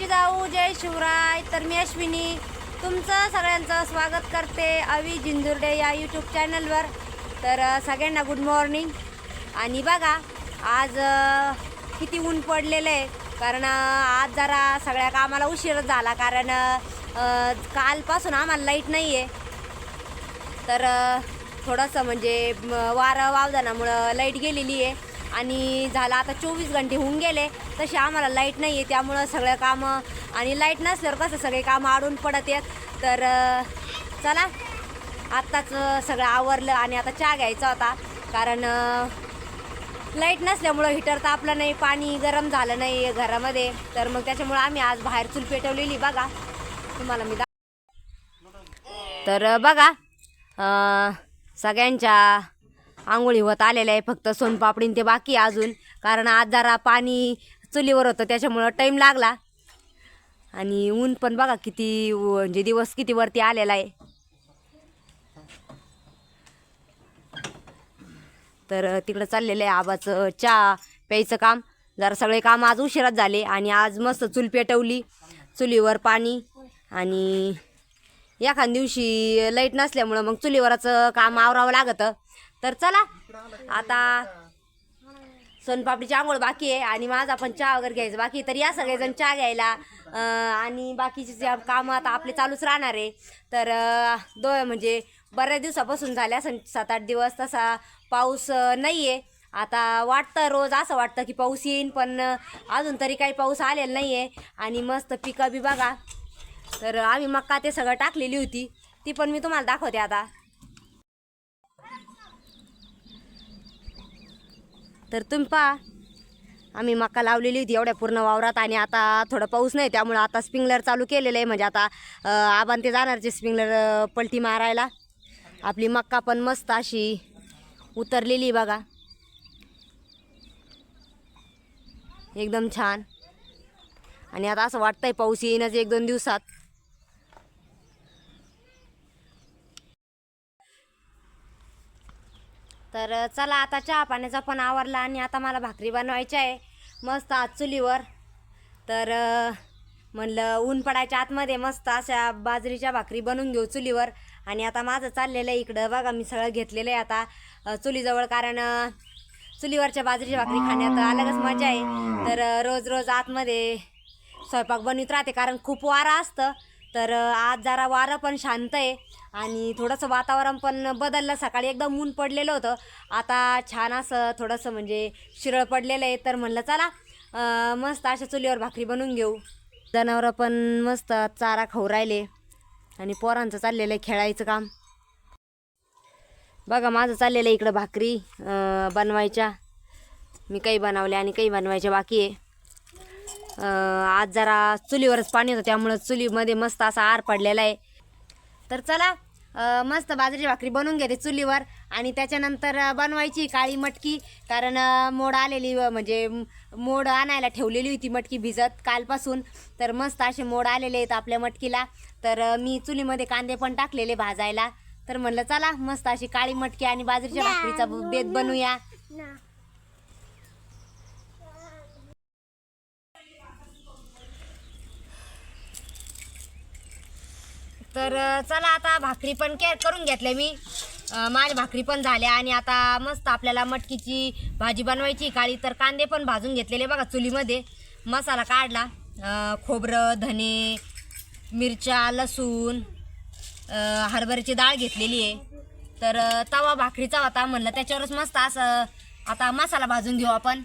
जिजाऊ जय शिवराय. तर मी अश्विनी. तुमचं सगळ्यांचं स्वागत करते अवी जिंजुर्डे या यूट्यूब चॅनलवर तर सगळ्यांना गुड मॉर्निंग आणि बघा आज किती ऊन पडलेलं आहे. कारण आज जरा सगळ्या कामाला उशीरच झाला. कारण कालपासून आम्हाला लाइट नाही आहे तर थोडंसं म्हणजे वारं वावदानामुळं लाइट गेलेली आहे आणि झालं आता चोवीस घंटे होऊन गेले. तसे आम्हाला लाइट नाही आहे त्यामुळं सगळं कामं आणि लाइट नसल्यावर कसं सगळे कामं आडून पडत आहेत. तर चला. आत्ताच सगळं आवरलं आणि आता चहा घ्यायचा होता. कारण लाइट नसल्यामुळं हिटर तापलं नाही पाणी गरम झालं नाही घरामध्ये. तर मग त्याच्यामुळं आम्ही आज बाहेर चूल पेटवलेली बघा. तुम्हाला मी तर बघा सगळ्यांच्या आंघोळी होत आलेल्या आहे फक्त सोनपापडीन ते बाकी अजून. कारण आज जरा पाणी चुलीवर होतं त्याच्यामुळं टाईम लागला. आणि ऊन पण बघा किती म्हणजे दिवस किती वरती आलेला आहे. तर तिकडं चाललेलं आहे आबाचं चहा प्यायचं काम. जरा सगळे काम आज उशिराच झाले आणि आज मस्त चूल पेटवली. चुलीवर पाणी आणि एखाद दिवशी लाइट नसल्यामुळं मग चुलीवरच काम आवरावं लागतं. तर चला आता सोनपापडीची आंघोळ बाकी आहे आणि माझा पण चहा वगैरे घ्यायचं बाकी तरी तर या सगळेजण चहा घ्यायला आणि बाकीचे जे कामं आता आपले चालूच राहणार आहे. तर दो म्हणजे बऱ्याच दिवसापासून झाल्या असं सात आठ दिवस तसा पाऊस नाही आहे आता वाटतं रोज असं वाटतं की पाऊस येईन पण अजून तरी काही पाऊस आलेला नाही आहे आणि मस्त पिकं बी बघा. तर आम्ही मक्का ते सगळं टाकलेली होती. ती पण मी तुम्हाला दाखवते आता. तर तुम्ही पहा आम्ही मक्का लावलेली होती एवढ्या पूर्ण वावरात आणि आता थोडं पाऊस नाही त्यामुळं आता स्प्रिंगलर चालू केलेलं आहे. म्हणजे आता आबान ते जाणारचे स्प्रिंगलर पलटी मारायला. आपली मक्का पण मस्त अशी उतरलेली बघा. एकदम छान. आणि आता असं वाटतंय पाऊस येईनच एक दोन दिवसात. तर चला आता चहा पाण्याचा पण आवरला आणि आता मला भाकरी बनवायची आहे. मस्त आज चुलीवर. तर म्हणलं ऊन पडायच्या आतमध्ये मस्त अशा बाजरीच्या भाकरी बनवून घेऊ चुलीवर. आणि आता माझं चाललेलं आहे इकडं. बघा मी सगळं घेतलेलं आहे आता. चुलीजवळ कारण चुलीवरच्या बाजरीची भाकरी खाण्यात अलगच मजा आहे. तर रोज रोज आतमध्ये स्वयंपाक बनवित राहते कारण खूप वारं असतं. तर आज जरा वारं पण शांत आहे आणि थोडंसं वातावरण पण बदललं. सकाळी एकदम ऊन पडलेलं होतं. आता छान असं थोडंसं म्हणजे शिरळ पडलेलं आहे. तर म्हणलं चला मस्त अशा चुलीवर भाकरी बनवून घेऊ. जनावरं पण मस्त चारा खाऊ राहिले आणि पोरांचं चाललेलं आहे खेळायचं काम. बघा माझं चाललेलं आहे इकडं भाकरी बनवायच्या. मी काही बनवल्या आणि काही बनवायच्या बाकी आहे. आज जरा चुलीवरच पाणी होतं त्यामुळं चुलीमध्ये मस्त असा आर पडलेला आहे. तर चला मस्त बाजरीची भाकरी बनवून घेते चुलीवर आणि त्याच्यानंतर बनवायची काळी मटकी कारण मोड आलेली म्हणजे मोड आणायला ठेवलेली होती मटकी भिजत कालपासून. तर मस्त असे मोड आलेले आहेत आपल्या मटकीला. तर मी चुलीमध्ये कांदे पण टाकलेले भाजायला. तर म्हणलं चला मस्त अशी काळी मटकी आणि बाजरीच्या भाकरीचा बेत बनवूया. तर चला आता भाकरी पण केअर करून घेतले मी. माझ्या भाकरी पण झाल्या आणि आता मस्त आपल्याला मटकीची भाजी बनवायची काळी. तर कांदे पण भाजून घेतलेले बघा चुलीमध्ये. मसाला काढला. खोबरं धने मिरच्या लसूण हरभऱ्याची डाळ घेतलेली आहे. तर तवा भाकरीचा होता म्हणलं त्याच्यावरच मस्त असं आता मसाला भाजून घेऊ आपण.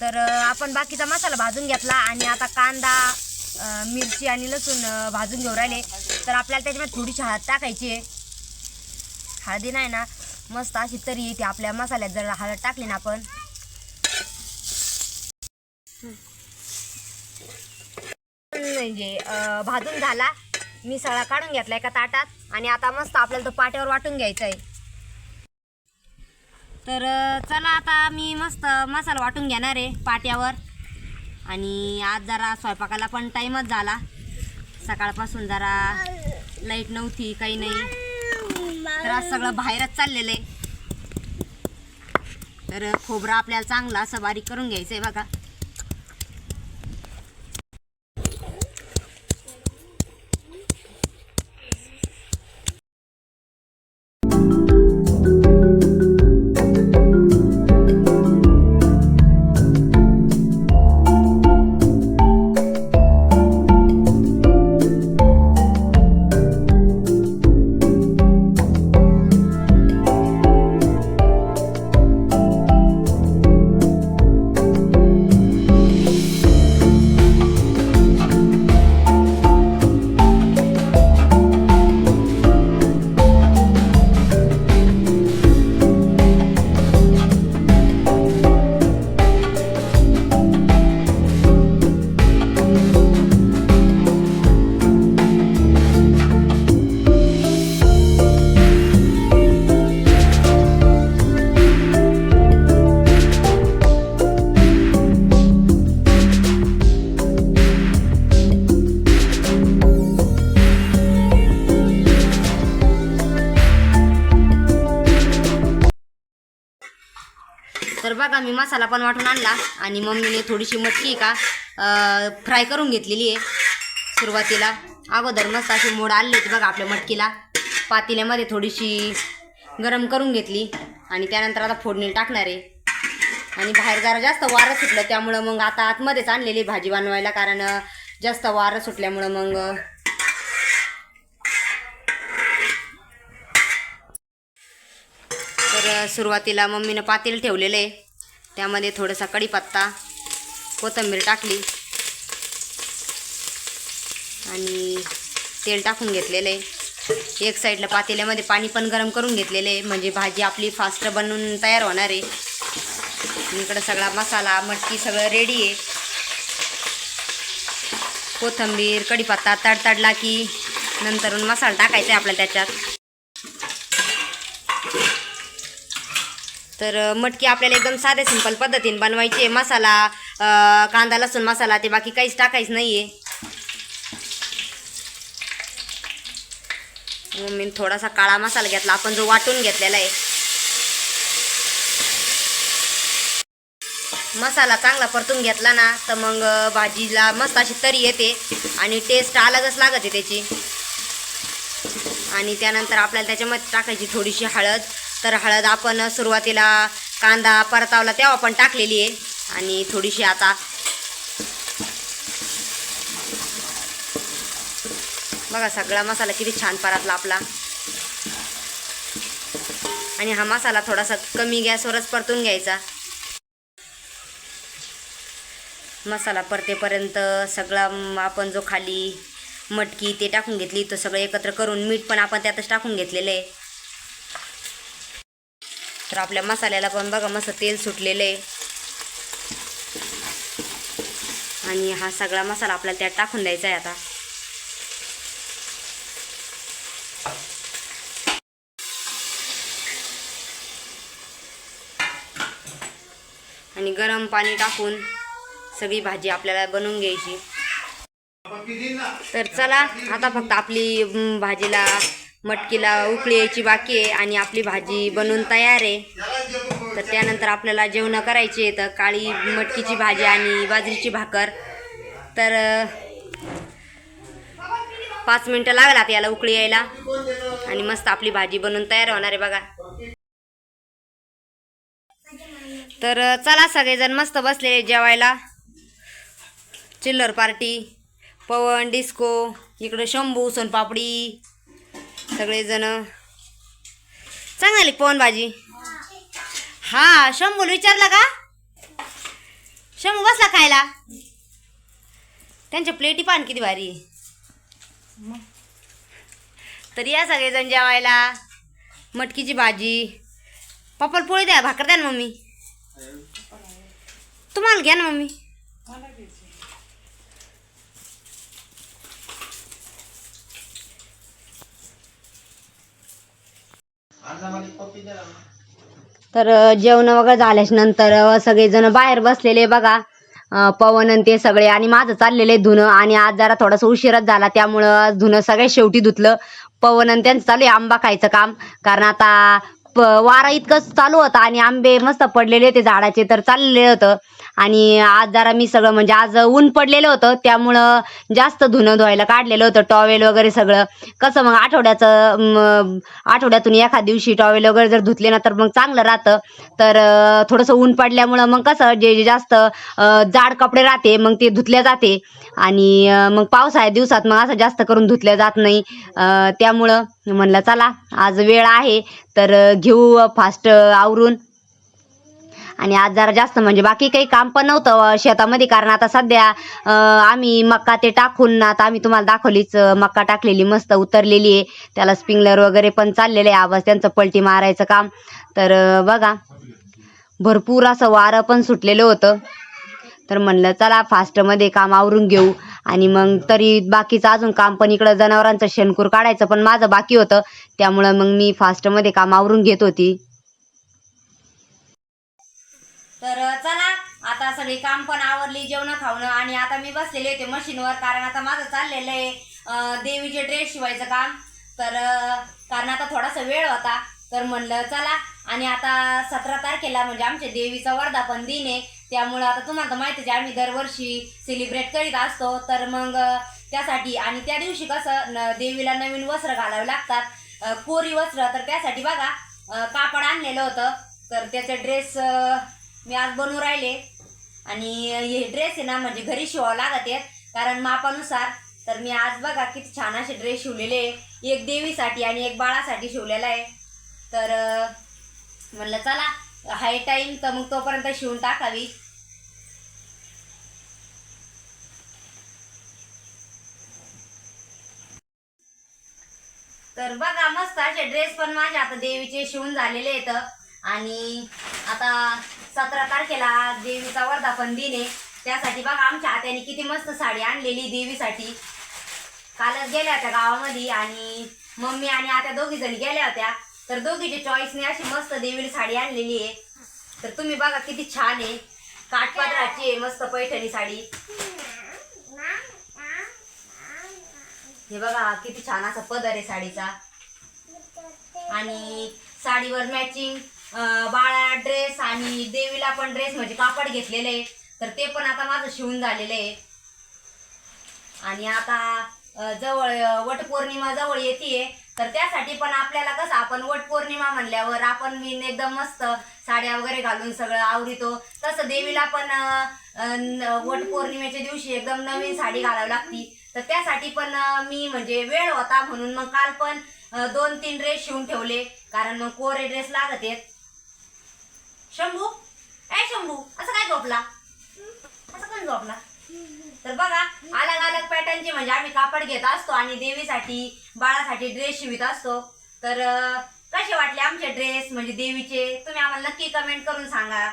तर आपण बाकीचा मसाला भाजून घेतला आणि आता कांदा मिरची आणि लसूण भाजून घेऊ राहिले. तर आपल्याला त्याच्यामध्ये थोडीशी हळद टाकायची आहे. हळदी नाही ना मस्त अशी तरी येते आपल्या मसाल्यात. जर हळद टाकली ना आपण. म्हणजे भाजून झाला. मी सगळा काढून घेतला एका ताटात. आणि आता मस्त आपल्याला तो पाट्यावर वाटून घ्यायचा आहे तर चला आता मी मस्त मसाला वाटून घेणार आहे पाट्यावर. आणि आज जरा स्वयंपाकाला पण टाईमच झाला. सकाळपासून जरा लाइट नव्हती काही नाही. तर आज सगळं बाहेरच चाललेलं आहे. तर खोबरं आपल्याला चांगलं असं बारीक करून घ्यायचं आहे बघा. बघा मी मसाला पण वाटून आणला. आणि मम्मीने थोडीशी मटकी का फ्राय करून घेतलेली आहे सुरुवातीला. अगोदर मस्त अशी मोड आली होती बघा आपल्या मटकीला. पातेल्यामध्ये थोडीशी गरम करून घेतली. आणि त्यानंतर आता फोडणी टाकणार आहे. आणि बाहेर जरा जास्त वारं सुटलं त्यामुळं मग आता आतमध्येच आणलेली भाजी बनवायला. कारण जास्त वारं सुटल्यामुळं मग तर सुरुवातीला मम्मीनं पातेल ठेवलेलं आहे. त्यामध्ये थोडासा कढीपत्ता कोथिंबीर टाकली. आणि तेल टाकून घेतलेलं आहे. एक साईडला पातेल्यामध्ये पाणी पण गरम करून घेतलेलं आहे. म्हणजे भाजी आपली फास्ट बनवून तयार होणार आहे. इकडं सगळा मसाला मटकी सगळं रेडी आहे. कोथिंबीर कढीपत्ता तडतडला की नंतरून मसाला टाकायचा आहे आपल्याला त्याच्यात. तर मटकी आपल्याला एकदम साधे सिंपल पद्धतीने बनवायची आहे. मसाला कांदा लसूण मसाला ते बाकी काहीच टाकायचं नाही आहे मी थोडासा काळा मसाला घेतला. आपण जो वाटून घेतलेला आहे. मसाला चांगला परतून घेतला ना तर मग भाजीला मस्त अशी तरी येते आणि टेस्ट अलगच लागत आहे त्याची. आणि त्यानंतर आपल्याला त्याच्यामध्ये टाकायची थोडीशी हळद. तर हळद आपण सुरुवातीला कांदा परतावला तेव्हा पण टाकलेली आहे. आणि थोडीशी आता बघा सगळा मसाला किती छान परतला आपला. आणि हा मसाला थोडासा कमी गॅसवरच परतून घ्यायचा. मसाला परतेपर्यंत सगळा आपण जो खाली मटकी ते टाकून घेतली तो सगळं एकत्र करून मीठ पण आपण त्यातच टाकून घेतलेलं आहे. तर आपल्या मसाल्याला पण बघा मस्त तेल सुटलेलं आहे. आणि हा सगळा मसाला आपल्याला त्यात टाकून द्यायचा आहे आता. आणि गरम पाणी टाकून सगळी भाजी आपल्याला बनवून घ्यायची. तर चला आता फक्त आपली भाजीला मटकीला उकळी यायची बाकी आहे आणि आपली भाजी बनवून तयार आहे. तर त्यानंतर आपल्याला जेवणं करायची आहे. तर काळी मटकीची भाजी आणि बाजरीची भाकर. तर पाच मिनटं लागलात याला उकळी यायला. आणि मस्त आपली भाजी बनवून तयार होणार आहे बघा. तर चला सगळेजण मस्त बसलेले जेवायला. चिल्लर पार्टी पवन डिस्को इकडं शंभू सोनपापडी. सगळेजण. चांगली पवन भाजी हा शंभूला विचारला का? शंभू बसला खायला. त्यांच्या प्लेटी पान किती भारी तरी तर या सगळेजण जेवायला. मटकीची भाजी. पापड पोळी द्या भाकर द्या ना मम्मी. तुम्हाला घ्या ना मम्मी. तर जेवण वगैरे झाल्याच्यानंतर सगळेजण बाहेर बसलेले बघा. पवन आणि ते सगळे आणि माझं चाललेलं आहे धुणं आणि आज जरा थोडासा उशिराच झाला त्यामुळं धुणं सगळ्या शेवटी धुतलं. पवन आणि त्यांचं चालू आहे आंबा खायचं काम. कारण आता वारा इतकं चालू होता आणि आंबे मस्त पडलेले होते झाडाचे तर चाललेले होतं. आणि आज जरा मी सगळं म्हणजे आज ऊन पडलेलं होतं त्यामुळं जास्त धुणं धुवायला काढलेलं होतं टॉवेल वगैरे सगळं. कसं मग आठवड्याचं आठवड्यातून एखाद दिवशी टॉवेल वगैरे जर धुतले ना तर मग चांगलं राहतं. तर थोडंसं ऊन पडल्यामुळं मग कसं जे जे जास्त जाड कपडे राहते मग ते धुतले जाते. आणि मग पावसाळ्या दिवसात मग असं जास्त करून धुतल्या जात नाही. त्यामुळं म्हणलं चला आज वेळ आहे तर घेऊ फास्ट आवरून. आणि आज जरा जास्त म्हणजे बाकी काही काम पण नव्हतं शेतामध्ये. कारण आता सध्या आम्ही मक्का ते टाकून आता आम्ही तुम्हाला दाखवलीच मक्का टाकलेली मस्त उतरलेली आहे. त्याला स्प्रिंगलर वगैरे पण चाललेलं आहे आवाज त्यांचं पलटी मारायचं काम. तर बघा भरपूर असं वारं पण सुटलेलं होतं. तर म्हणलं चला फास्टमध्ये काम आवरून घेऊ. आणि मग तरी बाकीचं अजून काम पण इकडं जनावरांचं शेणकूर काढायचं पण माझं बाकी होतं. त्यामुळं मग मी फास्टमध्ये काम आवरून घेत होती. तर चला आता सगळी काम पण आवरली जेवण खावणं आणि आता मी बसलेले होते मशीनवर कारण आता माझं चाललेलं आहे देवीचे ड्रेस शिवायचं काम. तर कारण आता थोडासा वेळ होता. तर म्हणलं चला आणि आता सतरा तारखेला म्हणजे आमच्या देवीचा वर्धापन दिन आहे. त्यामुळं आता तुम्हाला तर माहितीच आहे आम्ही दरवर्षी सेलिब्रेट करीत असतो. तर मग त्यासाठी आणि त्या दिवशी कसं न- देवीला नवीन वस्त्र घालावे लागतात. कोरी वस्त्र तर त्यासाठी बघा कापड आणलेलं होतं. तर त्याचे ड्रेस मी आज बनवून राहिले. आणि हे ड्रेस आहे ना म्हणजे घरी शिवावं लागत आहेत कारण मापानुसार तर मी आज बघा किती छान असे ड्रेस शिवलेले आहे. एक देवीसाठी आणि एक बाळासाठी शिवलेला आहे. तर म्हणलं चला हाय टाईम तर मग तोपर्यंत शिवून टाकावी. तर बघा मस्त असे ड्रेस पण माझ्या आता देवीचे शिवून झालेले आहेत. आणि आता सतरा तारखेला देवीचा वर्धापन दिन आहे. त्यासाठी बघा आमच्या हात्याने किती मस्त साडी आणलेली देवीसाठी. कालच गेल्या होत्या गावामध्ये आणि मम्मी आणि आता दोघी जणी गेल्या होत्या. तर दोघीच्या चॉईसने अशी मस्त देवीला साडी आणलेली आहे. तर तुम्ही बघा किती छान आहे. काठपात्राची आहे मस्त पैठणी साडी. हे बघा किती छान असा पदर आहे साडीचा. आणि साडीवर मॅचिंग बाळा ड्रेस आणि देवीला पण ड्रेस म्हणजे कापड घेतलेले तर ते पण आता माझं शिवून झालेलं आहे. आणि आता जवळ वटपौर्णिमा जवळ येते तर त्यासाठी पण आपल्याला कसं आपण वटपौर्णिमा म्हणल्यावर आपण मी एकदम मस्त साड्या वगैरे घालून सगळं आवरितो तसं देवीला पण वटपौर्णिमेच्या दिवशी एकदम नवीन साडी घालावी लागती. तर त्यासाठी पण मी म्हणजे वेळ होता म्हणून मग काल पण दोन तीन ड्रेस शिवून ठेवले. कारण मग कोरे ड्रेस लागत आहेत. शंभू? ए शंभू असं काय झोपला? असं काय झोपला? तर बघा अलग अलग पॅटर्नचे म्हणजे आम्ही कापड घेत असतो आणि देवीसाठी बाळासाठी ड्रेस शिवित असतो. तर कसे वाटले आमचे ड्रेस म्हणजे देवीचे तुम्ही आम्हाला नक्की कमेंट करून सांगा.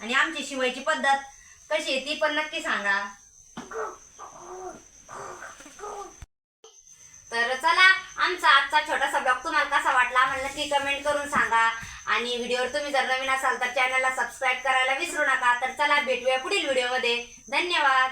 आणि आमची शिवायची पद्धत कशी आहे ती पण नक्की सांगा. तर चला आमचा आजचा छोटासा ब्लॉग तुम्हाला कसा वाटला आम्हाला नक्की कमेंट करून सांगा. आणि व्हिडिओवर तुम्ही जर नवीन असाल तर चॅनलला सबस्क्राईब करायला विसरू नका. तर चला भेटूया पुढील व्हिडिओमध्ये. धन्यवाद.